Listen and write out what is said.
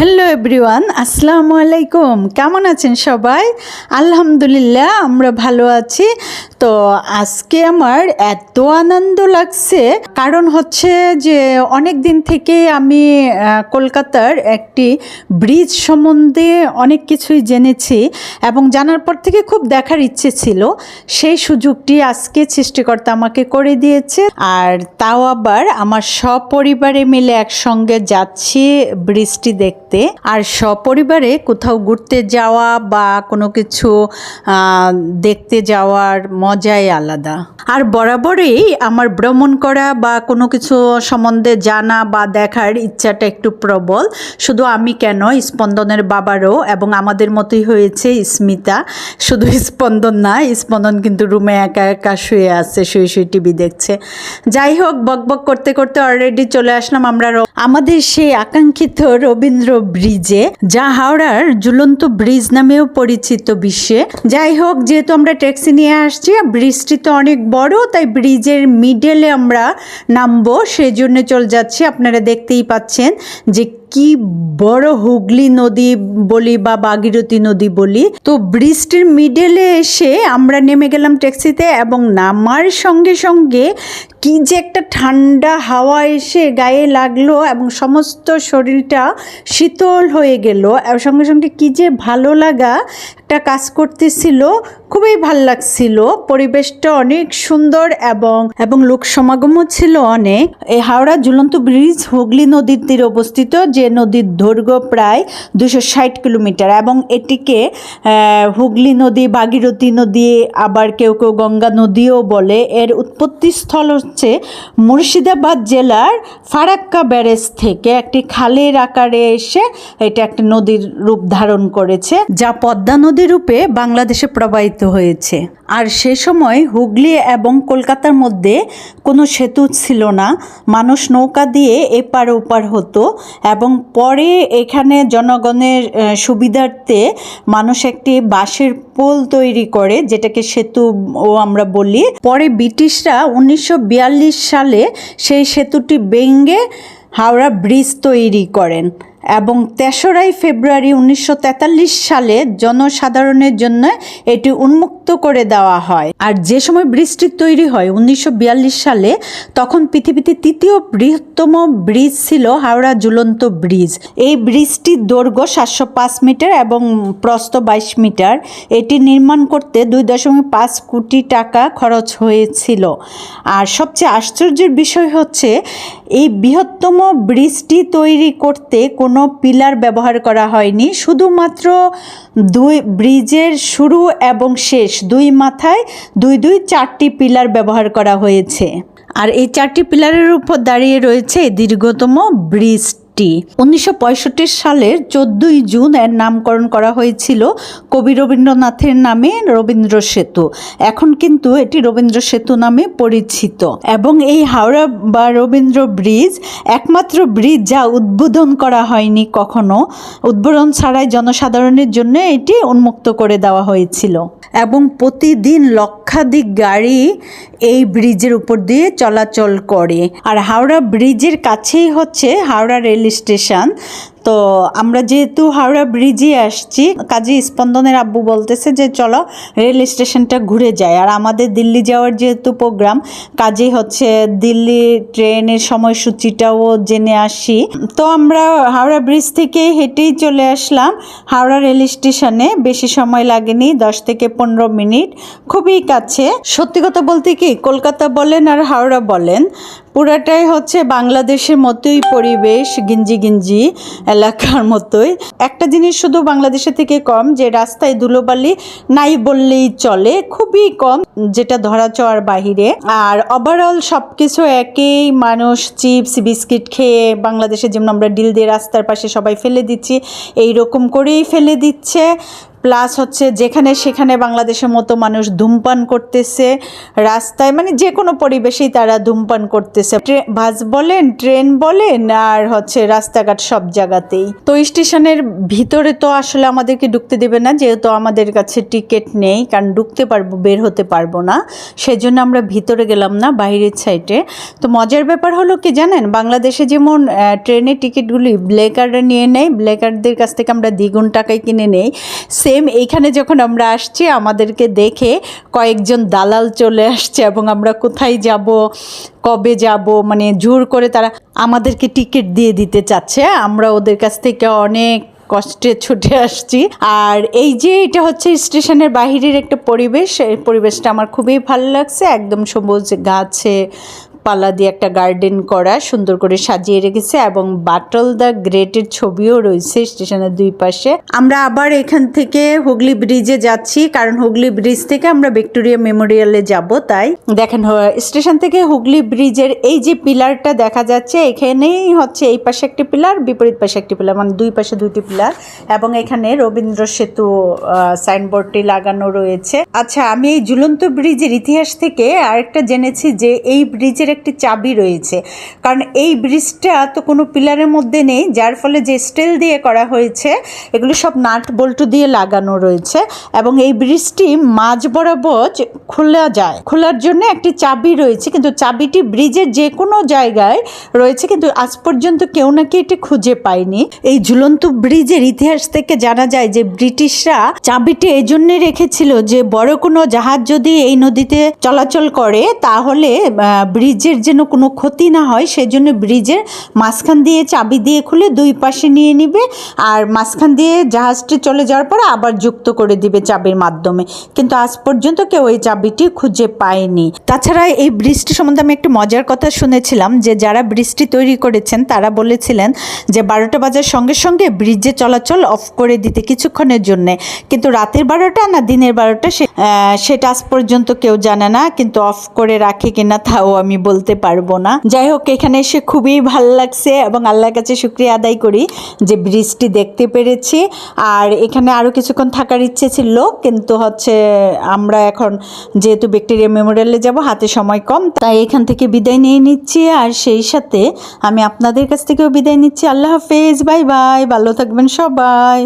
Hello everyone আসসালামু আলাইকুম কেমন আছেন সবাই? আলহামদুলিল্লাহ, আমরা ভালো আছি। তো আজকে আমার এত আনন্দ লাগছে। কারণ হচ্ছে যে অনেক দিন থেকে আমি কলকাতার একটি ব্রিজ সম্বন্ধে অনেক কিছুই জেনেছি এবং জানার পর থেকে খুব দেখার ইচ্ছে ছিল। সেই সুযোগটি আজকে সৃষ্টিকর্তা আমাকে করে দিয়েছে। আর তাও আবার আমার সপরিবারে মিলে একসঙ্গে যাচ্ছি ব্রিজটি দেখতে। আর সপরিবারে কোথাও ঘুরতে যাওয়া বা কোনো কিছু দেখতে যাওয়ার মজাই আলাদা। আর বরাবরই আমার ভ্রমণ করা বা কোনো কিছু সম্বন্ধে জানা বা দেখার ইচ্ছাটা একটু প্রবল। শুধু আমি কেন? স্পন্দনের বাবারও এবং আমাদের মতোই হয়েছে স্মিতা। শুধু স্পন্দন না, স্পন্দন কিন্তু রুমে একা একা শুয়ে আছে, শুয়ে শুয়ে টিভি দেখছে। যাই হোক, বক বক করতে করতে অলরেডি চলে আসলাম আমরা আমাদের সেই আকাঙ্ক্ষিত রবীন্দ্র ব্রিজে, যা হাওড়ার ঝুলন্ত ব্রিজ নামেও পরিচিত বিশ্বে। যাই হোক, যেহেতু আমরা ট্যাক্সি নিয়ে আসছি ব্রিজটি তো অনেক বড়, তাই ব্রিজের মিডেলে আমরা নামবো। সেই জন্য চলে যাচ্ছি, আপনারা দেখতেই পাচ্ছেন যে কি বড় হুগলি নদী বলি বা ভাগীরথী নদী বলি, তো ব্রিজটির মিডলে এসে আমরা নেমে গেলাম ট্যাক্সিতে এবং নামার সঙ্গে সঙ্গে কি যে একটা ঠান্ডা হাওয়া এসে গায়ে লাগল এবং সমস্ত শরীরটা শীতল হয়ে গেল। সঙ্গে সঙ্গে কি যে ভালো লাগা একটা কাজ করতেছিল, খুবই ভালো লাগছিল। পরিবেশটা অনেক সুন্দর এবং এবং লোক সমাগমও ছিল অনেক। এই হাওড়া ঝুলন্ত ব্রিজ হুগলি নদীর তীরে অবস্থিত যে নদীর দৈর্ঘ্য প্রায় দুশো ষাট কিলোমিটার এবং এটিকে হুগলি নদী, ভাগীরথী নদী, আবার কেউ কেউ গঙ্গা নদীও বলে। এর উৎপত্তি স্থল হচ্ছে মুর্শিদাবাদ জেলার ফারাক্কা ব্যারেজ থেকে। একটি খালের আকারে এসে এটা একটা নদীর রূপ ধারণ করেছে, যা পদ্মা নদী রূপে বাংলাদেশে প্রবাহিত হয়েছে। আর সে সময় হুগলি এবং কলকাতার মধ্যে কোনো সেতু ছিল না। মানুষ নৌকা দিয়ে এপার ওপার হতো এবং পরে এখানে জনগণের সুবিধার্থে মানুষ একটি বাঁশের পোল তৈরি করে, যেটাকে সেতু ও আমরা বলি। পরে ব্রিটিশরা উনিশশো বিয়াল্লিশ সালে সেই সেতুটি বেঙ্গে হাওড়া ব্রিজ তৈরি করেন। এবং তেসরাই ফেব্রুয়ারি উনিশশো তেতাল্লিশ সালে জনসাধারণের জন্য এটি উন্মুক্ত করে দেওয়া হয়। আর যে সময় ব্রিজটি তৈরি হয় উনিশশো বিয়াল্লিশ সালে, তখন পৃথিবীতে তৃতীয় বৃহত্তম ব্রিজ ছিল হাওড়া ঝুলন্ত ব্রিজ। এই ব্রিজটির দৈর্ঘ্য সাতশো পাঁচ মিটার এবং প্রস্থ বাইশ মিটার। এটি নির্মাণ করতে দুই দশমিক পাঁচ কোটি টাকা খরচ হয়েছিল। আর সবচেয়ে আশ্চর্যের বিষয় হচ্ছে, এই বৃহত্তম ব্রিজটি তৈরি করতে কোনো পিলার ব্যবহার করা হয়নি। শুধুমাত্র দুই ব্রিজের শুরু এবং শেষ, দুই মাথায় দুই দুই চারটি পিলার ব্যবহার করা হয়েছে। আর এই চারটি পিলারের উপর দাঁড়িয়ে রয়েছে দীর্ঘতম দীর্ঘতম ব্রিজটি উনিশশো সালের চোদ্দই জুন এর নামকরণ করা হয়েছিল কবি রবীন্দ্রনাথের নামে রবীন্দ্র সেতু। এখন কিন্তু এটি রবীন্দ্র সেতু নামে পরিচিত। এবং এই হাওড়া বা রবীন্দ্র ব্রিজ একমাত্র ব্রিজ যা উদ্বোধন করা হয়নি কখনো। উদ্বোধন ছাড়াই জনসাধারণের জন্য এটি উন্মুক্ত করে দেওয়া হয়েছিল। এবং প্রতিদিন লক্ষাধিক গাড়ি এই ব্রিজের উপর দিয়ে চলাচল করে। আর হাওড়া ব্রিজের কাছেই হচ্ছে হাওড়া রেল স্টেশন। তো আমরা যেহেতু হাওড়া ব্রিজে আসছি, কাজী স্পন্দনের আব্বু বলতেছে যে চলো রেল স্টেশনটা ঘুরে যায় আর আমাদের দিল্লি যাওয়ার যেহেতু প্রোগ্রাম কাজেই হচ্ছে দিল্লি ট্রেনের সময়সূচিটাও জেনে আসি। তো আমরা হাওড়া ব্রিজ থেকে হেঁটেই চলে আসলাম। হাওড়া রেল স্টেশনে বেশি সময় লাগেনি, দশ থেকে পনেরো মিনিট। খুবই কাছে। সত্যি কথা বলতে কি, কলকাতা বলেন আর হাওড়া বলেন, পুরাটাই হচ্ছে বাংলাদেশের মতোই পরিবেশ, গিঞ্জি গিঞ্জি। এলাকার মতোই। একটা জিনিস শুধু বাংলাদেশে থেকে কম যে, রাস্তায় ধুলোবালি নাই বললেই চলে, খুবই কম যেটা ধরা চার বাহিরে। আর ওভারঅল সব কিছু একই মানুষ চিপস, বিস্কিট খেয়ে বাংলাদেশে যেমন আমরা ডিল দিয়ে রাস্তার পাশে সবাই ফেলে দিচ্ছি এই রকম করেই ফেলে দিচ্ছে। প্লাস হচ্ছে যেখানে সেখানে বাংলাদেশের মতো মানুষ ধূমপান করতেছে, রাস্তায় মানে যে কোনো পরিবেশেই তারা ধূমপান করতেছে। বাস বলেন, ট্রেন বলেন, আর হচ্ছে রাস্তাঘাট সব জায়গাতেই। তো স্টেশনের ভিতরে তো আসলে আমাদেরকে ঢুকতে দেবে না, যেহেতু আমাদের কাছে টিকিট নেই, কারণ ঢুকতে পারব, বের হতে পারব না। সেজন্য আমরা ভিতরে গেলাম না, বাইরের সাইডে। তো মজার ব্যাপার হলো কি জানেন, বাংলাদেশে যেমন ট্রেনের টিকিটগুলি ব্লেকাররা নিয়ে নেয় ব্লেকারদের কাছ থেকে আমরা দ্বিগুণ টাকায় কিনে নেই। সেম এইখানে যখন আমরা আসছি, আমাদেরকে দেখে কয়েকজন দালাল চলে আসছে এবং আমরা কোথায় যাব, কবে যাব মানে জোর করে তারা আমাদেরকে টিকিট দিয়ে দিতে চাচ্ছে। আমরা ওদের কাছ থেকে অনেক কষ্টে ছুটে আসছি। আর এই যে এটা হচ্ছে স্টেশনের বাহিরের একটা পরিবেশ, এই পরিবেশটা আমার খুবই ভালো লাগছে। একদম সবুজ গাছে পালা দিয়ে একটা গার্ডেন করা সুন্দর করে সাজিয়ে রেখেছে এবং বাটল দ্য গ্রেটের ছবিও রয়েছে স্টেশনের দুই পাশে। আমরা আবার এখান থেকে হুগলি ব্রিজে যাচ্ছি, কারণ হুগলি ব্রিজ থেকে আমরা ভিক্টোরিয়া মেমোরিয়ালে যাব, তাই। দেখেন স্টেশন থেকে হুগলি ব্রিজের এই যে পিলারটা দেখা যাচ্ছে, এখানেই হচ্ছে এই পাশে একটি পিলার, বিপরীত পাশে একটি পিলার মানে দুই পাশে দুইটি পিলার এবং এখানে রবীন্দ্র সেতু সাইনবোর্ডটি লাগানো রয়েছে। আচ্ছা আমি এই ঝুলন্ত ব্রিজের ইতিহাস থেকে আরেকটা জেনেছি যে এই ব্রিজের একটি চাবি রয়েছে। কারণ এই ব্রিজটা তো কোনো পিলারের মধ্যে নেই যার ফলে যে স্টিল দিয়ে করা হয়েছে এগুলো সব নাট বল্টু দিয়ে লাগানো রয়েছে এবং এই ব্রিজটি মাঝ বরাবর খোলা যায় খোলার জন্য একটি চাবি রয়েছে। কিন্তু চাবিটি ব্রিজের যে কোনো জায়গায় রয়েছে কিন্তু আজ পর্যন্ত কেউ নাকি এটি খুঁজে পায়নি। এই ঝুলন্ত ব্রিজের ইতিহাস থেকে জানা যায় যে ব্রিটিশরা চাবিটি এই জন্যে রেখেছিল যে বড় কোনো জাহাজ যদি এই নদীতে চলাচল করে তাহলে আহ, ব্রিজের যেন কোনো ক্ষতি না হয়, সেজন্য ব্রিজের মাঝখান দিয়ে চাবি দিয়ে খুলে দুই পাশে নিয়ে নিবে আর মাঝখান দিয়ে জাহাজটি চলে যাওয়ার পর আবার যুক্ত করে দিবে চাবির মাধ্যমে। কিন্তু আজ পর্যন্ত কেউ এই চাবিটি খুঁজে পায়নি। তাছাড়া এই ব্রিজটি সম্বন্ধে আমি একটু মজার কথা শুনেছিলাম যে, যারা ব্রিজটি তৈরি করেছেন, তারা বলেছিলেন যে, বারোটা বাজার সঙ্গে সঙ্গে ব্রিজে চলাচল অফ করে দিতে কিছুক্ষণের জন্যে। কিন্তু রাতের বারোটা না দিনের বারোটা, সে- সেটা আজ পর্যন্ত কেউ জানে না, কিন্তু অফ করে রাখে কিনা তাও আমি বলতে পারব না। যাই হোক, এখানে এসে খুবই ভালো লাগছে এবং আল্লাহর কাছে শুক্রিয়া আদায় করি যে ব্রিজটি দেখতে পেরেছি। আর এখানে আরও কিছুক্ষণ থাকার ইচ্ছে ছিল, কিন্তু হচ্ছে আমরা এখন যেহেতু ব্যাকটেরিয়া মেমোরিয়ালে যাব, হাতে সময় কম, তাই এখান থেকে বিদায় নিয়ে নিচ্ছি। আর সেই সাথে আমি আপনাদের কাছ থেকেও বিদায় নিচ্ছি। আল্লাহ হাফেজ, বাই বাই, ভালো থাকবেন সবাই।